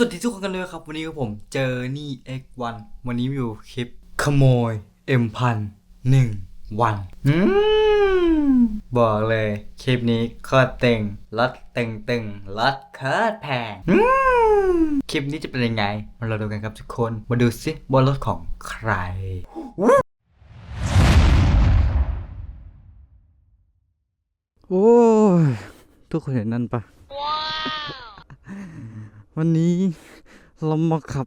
สวัสดีทุกคนกันเลยครับ วันนี้กับผมเจอนี่ X1 วันนี้มีอยู่คลิป ขโมย M พันหนึ่งวันอืมบอกเลยคลิปนี้โคตรเต็งรถเต็งตึงรถโคตรแพงอืมคลิปนี้จะเป็นยังไง มาเราดูกันครับทุกคนมาดูสิบนรถของใครโอ้ยทุกคนเห็นนั่นปะ วันนี้เรามาขับ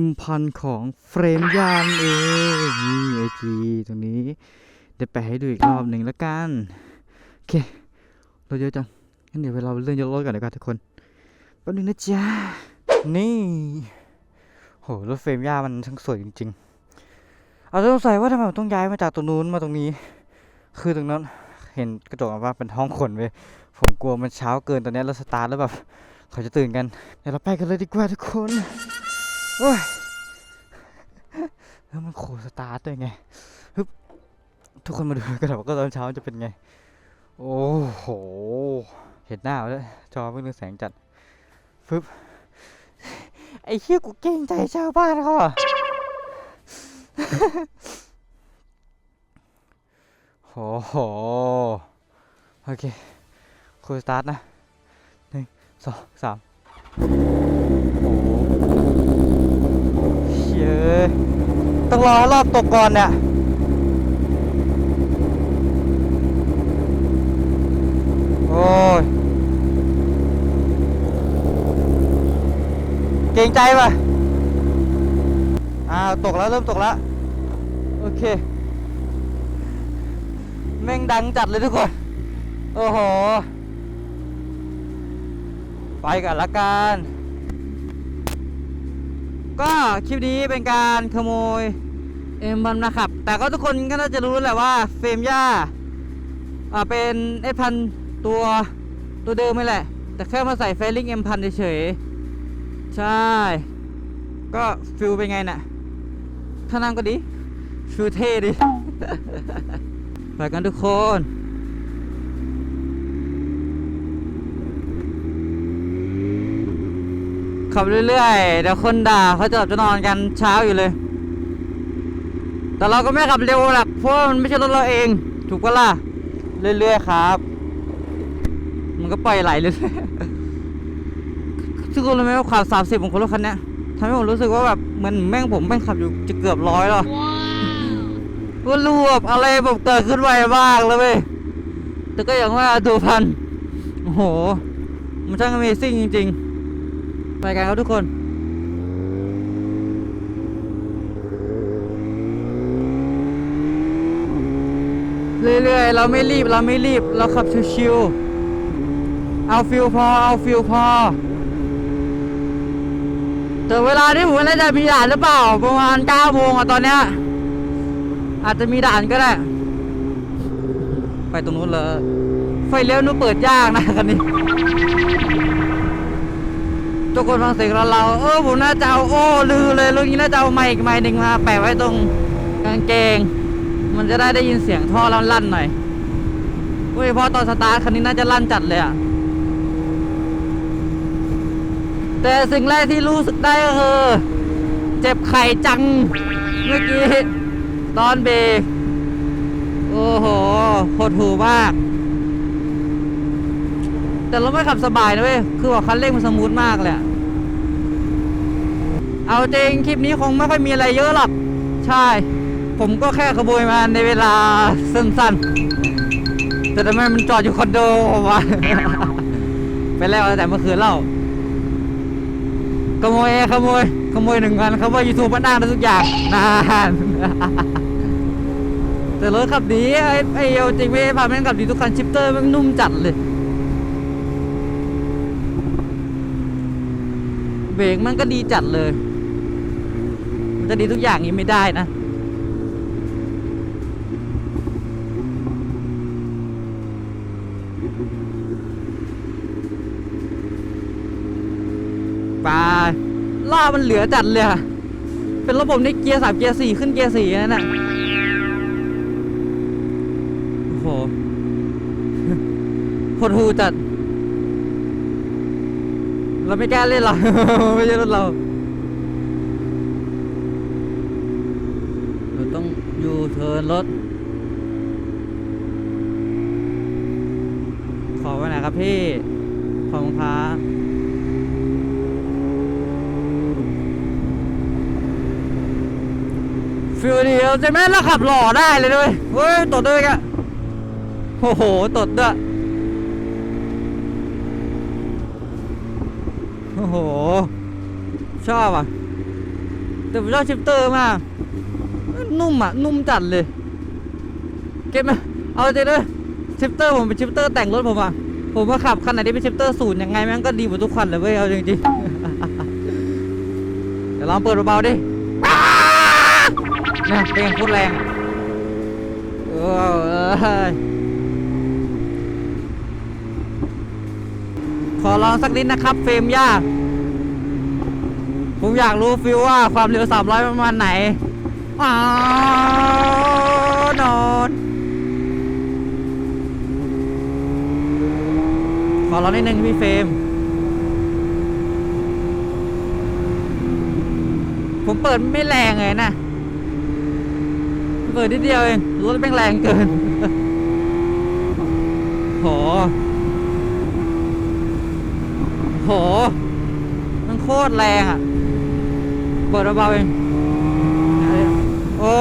M พันของเฟรมยานเองนี่ไอจีตรงนี้ เดี๋ยวแปะให้ดูอีกรอบหนึ่งแล้วกัน โอเค เราเยอะจังงั้นเดี๋ยวเราเลื่อนยกรถกันดีกว่าทุกคนแป๊บนึงนะจ๊ะ นี่โหรถเฟรมย่ามันช่างสวยจริงๆ เอาสงสัยว่าทำไมต้องย้ายมาจากตรงนู้นมาตรงนี้ คือตรงนั้นเห็นกระจกว่าเป็นห้องขนเว้ยผมกลัวมันเช้าเกินตอนนี้แล้วสตาร์ทแล้วแบบ เขาจะตื่นกันเดี๋ยวเราไปกันเลยดีกว่าทุกคนโอ้ยแล้วมันโคสตาร์ทด้วยไงฮึบทุกคนมาดูกันหน่อยว่าก็ตอนเช้าจะเป็นไง โอ้โห เห็นหน้าแล้วจอเพิ่งเรืองแสงจัดฟึบไอ้เหี้ยกูเก่งใจชาวบ้านเขาอะโอ้โห โอเค คุยสตาร์ทนะ สองสามโอ้โหเย้ยต้องรอรอบตกก่อนเนี่ยโอ้ยเก่งใจป่ะอ้าวตกแล้วเริ่มตกแล้วโอเคแม่งดังจัดเลยทุกคน โอ้โห ไปกันละกัน ก็คลิปนี้เป็นการขโมยเอ็มพันนะครับ แต่ก็ทุกคนก็น่าจะรู้แหละว่าเฟรมย่าเป็นเอพันตัวตัวเดิมไม่แหละ แต่แค่มาใส่เฟลิงเอ็มพันเฉยใช่ ก็ฟิลเป็นไงน่ะถ้านั่งก็ดีฟิลเท่ดี ไปกันทุกคน ขับเรื่อยๆเดี๋ยวคนด่าเขาจะหลับจะนอนกันเช้าอยู่เลย แต่เราก็ไม่ขับเร็วหรอกเพราะว่ามันไม่ใช่รถเราเอง ถูกปะล่ะเรื่อยๆครับ มันก็ปล่อยไหลเรื่อยๆซึ่งคุณรู้ไหมว่าความสามสิบของคนรถคันเนี้ยทำให้ผมรู้สึกว่าแบบเหมือนแม่งผมแม่งขับอยู่จะเกือบร้อยแล้วก็รวบอะไรแบบเกิดขึ้นไวมากเลยเว้ยแต่ก็อย่างว่าดูพันโอ้โหมันช่าง Amazing จริง ๆ ไปกันครับทุกคนเรื่อยๆ เราไม่รีบ เราไม่รีบ เราขับชิวๆ เอาฟิลพอ เอาฟิลพอ แต่เวลาที่ผมไม่ได้จะมีด่านหรือเปล่า ประมาณ9โมงอะตอนเนี้ย อาจจะมีด่านก็ได้ ไปตรงนู้นเลย ไฟเลี้ยวนู้นเปิดยากนะคันนี้ ทุกคนฟังเสียงเราเราเออผมน่าจะเอาโอ้ลือเลยลุงนี้น่าจะเอาไมค์อีกไมค์หนึ่งมาแปะไว้ตรงกางเกง มันจะได้ได้ยินเสียงท่อลั่นๆหน่อยเว้ยเพาะตอนสตาร์ทคันนี้น่าจะลั่นจัดเลยอะแต่สิ่งแรกที่รู้สึกได้ก็คือเจ็บไข่จังเมื่อกี้ตอนเบรกโอ้โหโหดหูมาก แต่เราไม่ขับสบายนะเว้ย คือว่าคันเร่งมันสมูทมากเลยอะเอาจริงคลิปนี้คงไม่ค่อยมีอะไรเยอะหรอก ใช่ ผมก็แค่ขโมยมาในเวลาสั้นๆ แต่ทำไมมันจอดอยู่คอนโดวะไปแล้วแต่เมื่อคืนเล่าขโมยเองขโมยขโมยหนึ่งวันเขาว่ายูทูบมันอ้างทุกอย่างนานแต่รถขับดีไอ้ไอ้เอาจริงไม่พาแม่งขับดีทุกคันชิปเตอร์ม่งนุ่มจัดเลย เบรกมันก็ดีจัดเลย มันจะดีทุกอย่างนี้ไม่ได้นะ ไปล่ามันเหลือจัดเลยเป็นระบบในเกียร์สามเกียร์สี่ขึ้นเกียร์สี่นั่นน่ะโอ้โหหดหูจัด เราไม่กล้าเล่นหรอก ไม่ใช่รถเรา เราต้องยูเทิร์นรถ ขอไว้หน่อยครับพี่ ขอบคุณครับฟิวเดียวใช่ไหมแล้วขับหล่อได้เลยด้วยเฮ้ย ตดด้วยกันโอ้โห ตดด้วย โห ชอบอะ แต่ผมชอบชิปเตอร์มาก นุ่มอะ นุ่มจัดเลย เก็บไหมเอาจริงเลยชิปเตอร์ผมเป็นชิปเตอร์แต่งรถผมอะ ผมว่าขับคันไหนที่เป็นชิปเตอร์ศูนย์ยังไงแม่งก็ดีกว่าทุกคันเลยเว้ย เอาจริงๆ เดี๋ยวลองเปิดเบาๆดิเนี่ยเพลงโคตรแรงเออเอ้ยขอลองสักนิดนะครับ เฟรมยาก ผมอยากรู้ฟิลว่าความเร็ว 300 ประมาณไหนอนอนขอร้องนิดนึงพี่เฟรมผมเปิดไม่แรงเลยนะ เปิดนิดเดียวเอง รถแม่งแรงเกินโหโหมันโคตรแรงอะ เปิดเบาๆเองโอ้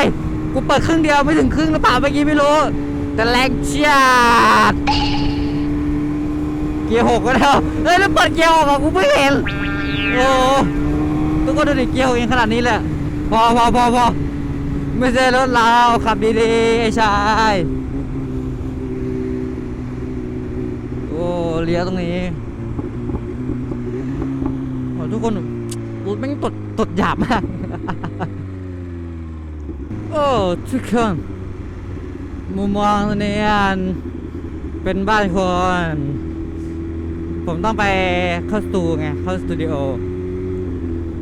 ยกูเปิดครึ่งเดียวไม่ถึงครึ่งหรือเปล่าเมื่อกี้ไม่รู้ แต่แรงจัดเกียร์หกก็แล้วเฮ้ยแล้วเปิดเกียร์ออกอะกูไม่เห็นโอ้ทุกคนดูดิเกียร์หกเองขนาดนี้แหละพอพอพอพอไม่ใช่รถเราขับดีๆไอ้ชายโอ้เลี้ยวตรงนี้ทุกคน รถแม่งตดตดหยาบมาก โอ้ทุกคนมุมมองตรงนี้อันเป็นบ้านคน ผมต้องไปเข้าสตูไง เข้าสตูดิโอ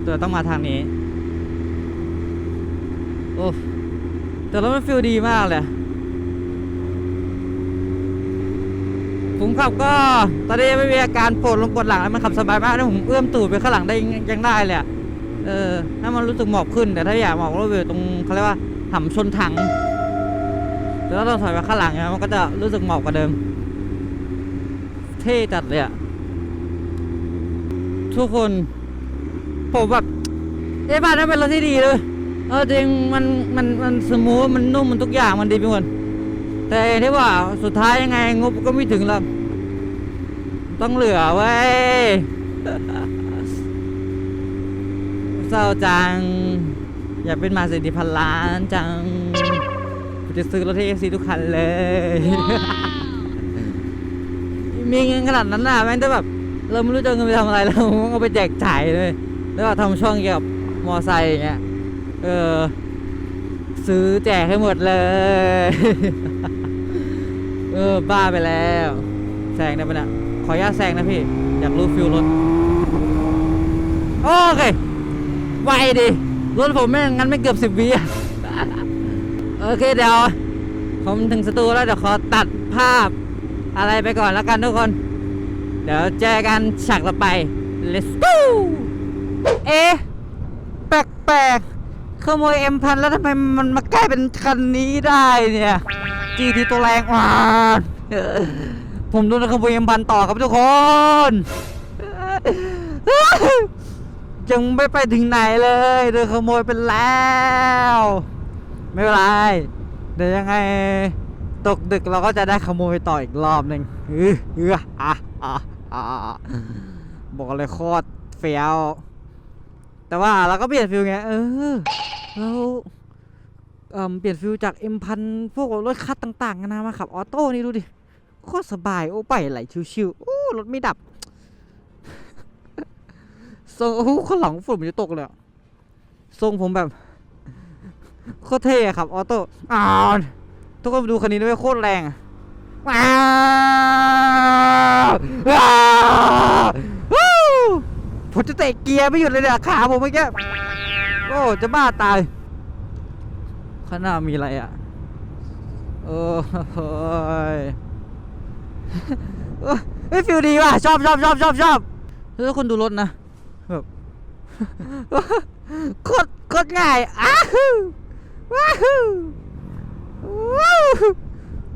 ตัวต้องมาทางนี้ โอ้แต่แล้วมันฟีลดีมากเลย ผมขับก็ตอนนี้ไม่มีอาการปวดลงปวดหลังแล้วมันขับสบายมากแล้วผมเอื้อมตูดไปข้างหลังได้ยังได้เลยเออถ้ามันรู้สึกหมอบขึ้นแต่ถ้าอยากหมอบก็อยู่ตรงเขาเรียกว่าหำชนถังแต่ถ้าเราถอยไปข้างหลังเนี่ยมันก็จะรู้สึกหมอบกว่าเดิม เท่จัดเลยอะทุกคนผมแบบเอ้บ้านนั้นเป็นรถที่ดีเลยเออจริงมันมันมันสมูทมันนุ่มมันทุกอย่างมันดีไปหมดแต่อย่างที่ว่าสุดท้ายยังไงงบก็ไม่ถึงหรอก ต้องเหลือไว้ย เศร้าจัง อยากเป็นมาเศรษฐีพันล้านจังผมจะซื้อรถที่เอซีทุกคันเลย มีเงินขนาดนั้นน่ะแม่งแต่แบบ เราไม่รู้จะเอาเงินไปทำอะไรเราเอาไปแจกจ่ายเลย แล้วก็ทำช่องเกี่ยวกับมอไซค์อย่างเงี้ย เออ ซื้อแจกให้หมดเลย เออ บ้าไปแล้ว แซงได้ปะเนี่ยข ออนุญาตแซงนะพี่ อยากรู้ฟิลรถ โอเค ไวดิ รถผมแม่งงั้นไม่เกือบสิบวิอะโอเคเดี๋ยว ผมถึงสตูแล้วเดี๋ยวขอตัดภาพอะไรไปก่อนแล้วกันทุกคน เดี๋ยวเจอกันฉากต่อไป let's go เอ๊ะ แปลกๆขโมยเอ็มพันแล้วทำไมมันมาใกล้เป็นคันนี้ได้เนี่ย จีทีตัวแรงมากเออ ผมโดนขโมยเอ็มพันต่อครับทุกคน ยังไม่ไปถึงไหนเลยโดนขโมยไปแล้ว ไม่เป็นไร เดี๋ยวยังไงตกดึกเราก็จะได้ขโมยต่ออีกรอบหนึ่งเออเอออะอะอะบอกเลยโคตรเฟี้ยวแต่ว่าเราก็เปลี่ยนฟิลไง เออเราเเปลี่ยนฟิลจากเอ็มพันพวกรถคัดต่างๆกันานะมาขับออโต้นี่ดูดิ โคตรสบาย โอ้ไปไหลชิวๆโอ้รถไม่ดับทรงโอ้ข้างหลังฝุ่นมันจะตกเลยทรงผมแบบโคตรเท่อะครับออโต้อ้าวทุกคนดูคันนี้ด้วยโคตรแรงว้าหู้ผมจะเตะเกียร์ไม่หยุดเลยเนี่ยขาผมเมื่อกี้โอ้จะบ้าตายข้างหน้ามีอะไรอะโอ้ย เฮ้ยฟิลดีว่ะชอบชอบชอบชอบชอบแล้วคนดูรถนะแบบโคตรโคตรง่ายอ้าวว้าวว้าว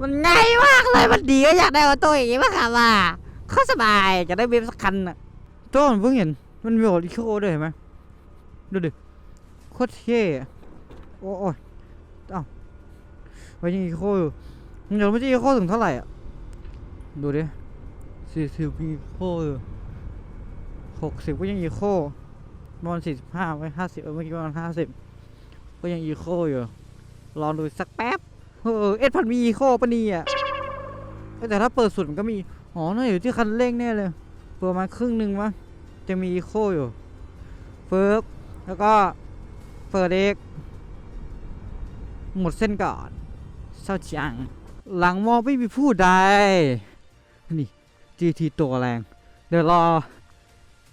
มันง่ายมากเลยมันดีก็อยากได้ออโต้อย่างนี้มากค่ะว่าโคตรสบายจะได้เว็บสักคันอะตัวผมเพิ่งเห็น มันมีบอกอีโคด้วยเห็นไหมดูดิโคตรเท่โอ้ยอ้าวไว้ยังอีโคอยู่มันจะไม่ใช่อีโคถึงเท่าไหร่อะ ดูดิสี่สิบอีโค่หกสิบก็ยังอีโคประมาณสี่สิบห้าไว้ห้าสิบเออเมื่อกี้ประมาณห้าสิบก็ยังอีโคอยู่รองดูสักแป๊บเออเอ็ดพันมีอีโคปะนี่อ้ยแต่ถ้าเปิดสุดมันก็มี อ๋อน่าอยู่ที่คันเร่งแน่เลยเปิดมาครึ่งหนึ่งมั้งจะมีอีโคอยู่เฟิร์บแล้วก็เปิดเอกหมดเส้นก่อนเศร้าจัง หลังมองไม่มีผู้ใด GT ตัวแรง เดี๋ยวรอ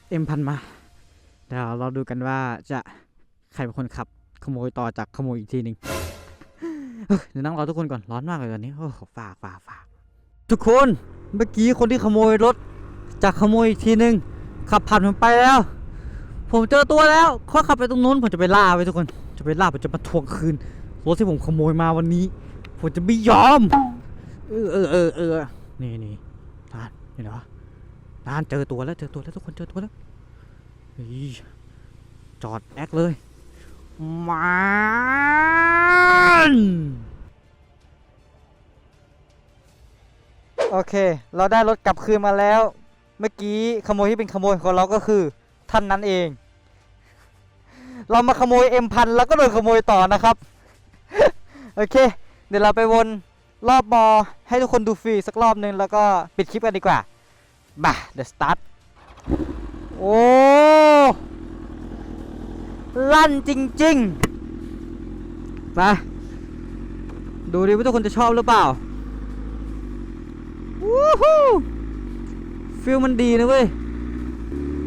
เอ็มพันมา เดี๋ยวเราดูกันว่าจะใครเป็นคนขับ ขโมยต่อจากขโมยอีกทีหนึ่งเดี๋ยวนั่งรอทุกคนก่อนร้อนมากเลยตอนนี้ โอ้ฝากฝากฝากทุกคนเมื่อกี้คนที่ขโมยรถจากขโมยอีกทีหนึ่งขับผ่านผมไปแล้ว ผมเจอตัวแล้วเขาขับไปตรงนู้นผมจะไปล่าไว้ทุกคนจะไปล่าผมจะมาทวงคืนรถที่ผมขโมยมาวันนี้ ผมจะไม่ยอม เออเออเออเออนี่นี่นาน นี่เหรอนานเจอตัวแล้วเจอตัวแล้วทุกคนเจอตัวแล้วจอดแอคเลยมันโอเค เราได้รถกลับคืนมาแล้ว เมื่อกี้ขโมยที่เป็นขโมยของเราก็คือท่านนั้นเอง เรามาขโมยเอ็มพันแล้วก็โดนขโมยต่อนะครับ โอเค เดี๋ยวเราไปวน รอบมอให้ทุกคนดูฟรีสักรอบนึง แล้วก็ปิดคลิปกันดีกว่าบ่าเดี๋ยวสตาร์ทโอ้ลั่นจริงๆไปดูดิว่าทุกคนจะชอบหรือเปล่าวู้ฮู้ฟิลมันดีนะเว้ย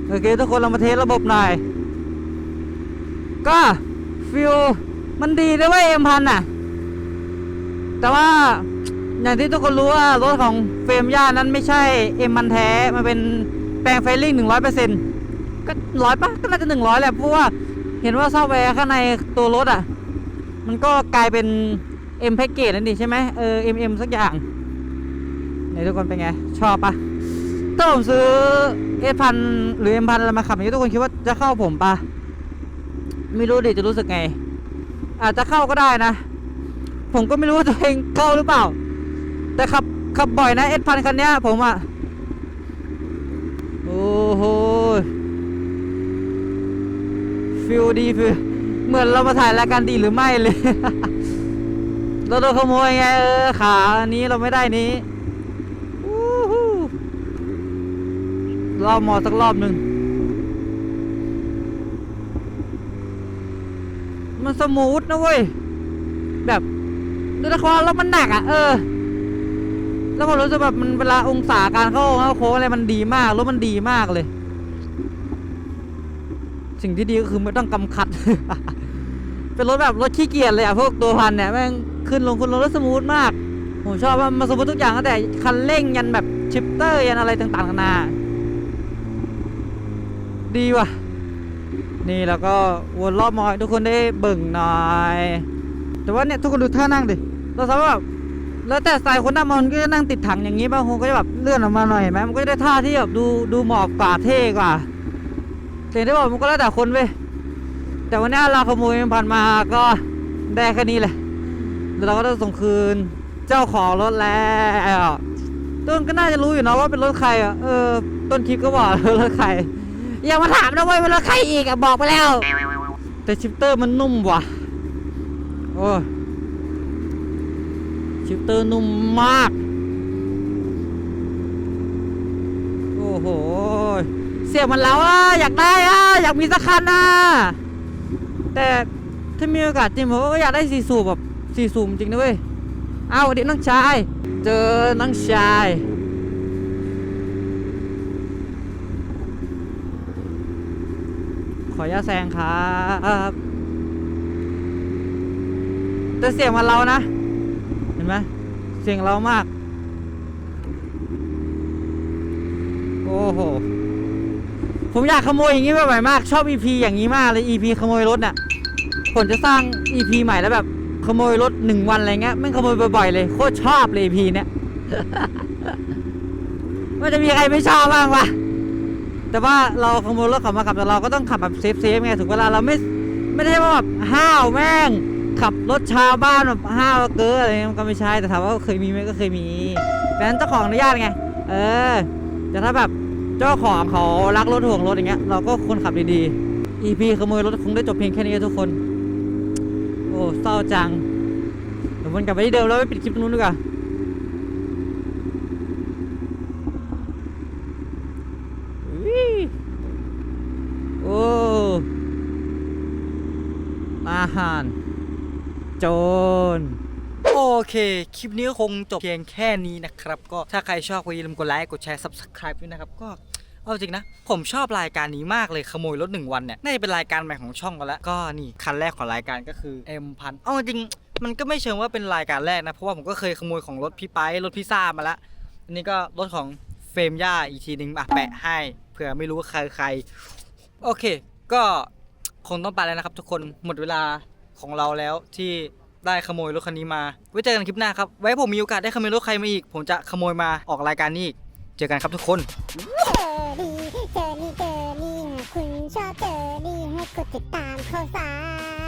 โอเคทุกคนเรามาเทสระบบหน่อย ก็ฟิลมันดีนะเว้ยเอ็มพันอะ แต่ว่าอย่างที่ทุกคนรู้ว่ารถของเฟรมย่านั้นไม่ใช่เอ็มมันแท้ มันเป็นแปลงไฟลิ่งหนึ่งร้อยเปอร์เซ็นต์ก็ร้อยปะก็น่าจะหนึ่งร้อยแหละเพราะว่าเห็นว่าซอฟต์แวร์ข้างในตัวรถอะ มันก็กลายเป็นเอ็มแพ็กเกจนั่นดิใช่ไหมเออเอ็มเอ็มสักอย่างไหนทุกคนเป็นไง ชอบปะถ้าผมซื้อเอพันหรือเอ็มพันอะไรมาขับอย่างนี้ทุกคนคิดว่าจะเข้าผมปะไม่รู้ดิจะรู้สึกไง อาจจะเข้าก็ได้นะ ผมก็ไม่รู้ว่าตัวเองเข้าหรือเปล่า แต่ขับขับบ่อยนะเอสพันคันเนี้ยผมอะโอ้โหฟิลดีฟิลเหมือนเรามาถ่ายรายการดีหรือไม่เลยเราโดนขโมยไงเออขาอันนี้เราไม่ได้นี้วู้ฮู้รอบมอสักรอบหนึ่งมันสมูทนะเว้ย แบบ ดูนะครแล้วมันหนักอะเออ แล้วผมรู้สึกแบบมันเวลาองศาการเข้าเข้าโค้งอะไรมันดีมากรถมันดีมากเลย สิ่งที่ดีก็คือไม่ต้องกำคัด เป็นรถแบบรถขี้เกียจเลยอะพวกตัวพันเนี่ยแม่งขึ้นลงขึ้นลงแล้วสมูทมาก ผมชอบว่ามันสมูททุกอย่างตั้งแต่คันเร่งยันแบบชิปเตอร์ยันอะไรต่างๆนานาดีว่ะ นี่แล้วก็วนรอบมอให้ทุกคนได้เบิ่งหน่อย แต่ว่าเนี่ยทุกคนดูท่านั่งดิเราสามารถแล้วแต่สไตล์คนนั่งมันก็จะนั่งติดถังอย่างนี้บางคนก็จะแบบเลื่อนออกมาหน่อยเห็นไหมมันก็จะได้ท่าที่แบบดูดูเหมาะกว่าเท่กว่าแต่ที่บอกมันก็แล้วแต่คนเว้ยแต่วันนี้เราขโมยมันผ่านมาก็ได้แค่นี้แหละแล้วเราก็ต้องส่งคืนเจ้าของรถแล้วต้นก็น่าจะรู้อยู่นะว่าเป็นรถใครอะเออต้นคลิปก็บอกรถใครอย่ามาถามนะเว้ยว่ารถใครอีกอะบอกไปแล้ว แต่ชิปเตอร์มันนุ่มว่ะ โอ้ชิปเตอร์นุ่มมาก โอ้โห เสียงมันแล้วอะ อยากได้อะ อยากมีสักคันอะ แต่ถ้ามีโอกาสจริงผมก็อยากได้สี่สูบแบบสี่สูบจริงนะเว้ย เอาเดี๋ยวน้องชาย เจอน้องชายขออนุญาแซงครับ แต่เสียงมันเรานะ เห็นไหมเสียงเรามาก โอ้โห ผมอยากขโมยอย่างนี้บ่อยมาก ชอบ EP อย่างนี้มากเลย EP ขโมยรถน่ะ ผมจะสร้าง EP ใหม่แล้วแบบ ขโมยรถหนึ่งวันอะไรเงี้ยไม่ขโมยบ่อยๆเลย โคตรชอบเลย EP เนี้ยว่าจะมีใครไม่ชอบบ้างวะ แต่ว่าเราขโมยรถเขามาขับแต่เราก็ต้องขับแบบเซฟเซฟๆไงถูกเวลาเราไม่ไม่ได้ว่าแบบห้าวแม่ง ขับรถชาวบ้านแบบห้าวเกินอะไรเงี้ยมันก็ไม่ใช่แต่ถามว่าเคยมีไหมก็เคยมีแต่นั้นเจ้าของอนุญาตไง เออแต่ถ้าแบบเจ้าของเขารักรถห่วงรถอย่างเงี้ยเราก็ควรขับดีๆ EP ขโมยรถคงได้จบเพียงแค่นี้ทุกคน โอ้เศร้าจังเดี๋ยววนกลับไปที่เดิมแล้วไปปิดคลิปตรงนู้นดีกว่า อุ๊ยโอ้ อาหาร โจรโอเค คลิปนี้ก็คงจบเพียงแค่นี้นะครับ ก็ถ้าใครชอบก็อย่าลืมกดไลค์กดแชร์ subscribe ด้วยนะครับ ก็เอาจริงนะ ผมชอบรายการนี้มากเลยขโมยรถหนึ่งวันเนี่ยน่าจะเป็นรายการใหม่ของช่องกันแล้ว ก็นี่คันแรกของรายการก็คือ M พันเอาจริงมันก็ไม่เชิงว่าเป็นรายการแรกนะ เพราะว่าผมก็เคยขโมยของรถพี่ไปรถพี่ซ่ามาแล้วอันนี้ก็รถของเฟรมย่าอีกทีหนึงอะแปะให้เผื่อไม่รู้ว่าใครใคร โอเค ก็คงต้องไปแล้วนะครับทุกคนหมดเวลา ของเราแล้วที่ได้ขโมยรถคันนี้มา ไว้เจอกันคลิปหน้าครับ ไว้ผมมีโอกาสได้ขโมยรถใครมาอีก ผมจะขโมยมาออกรายการนี้อีก เจอกันครับทุกคน เจอดีเจอนี่เจอนี่หากคุณชอบเจอนี่ให้กดติดตามข่าวสาร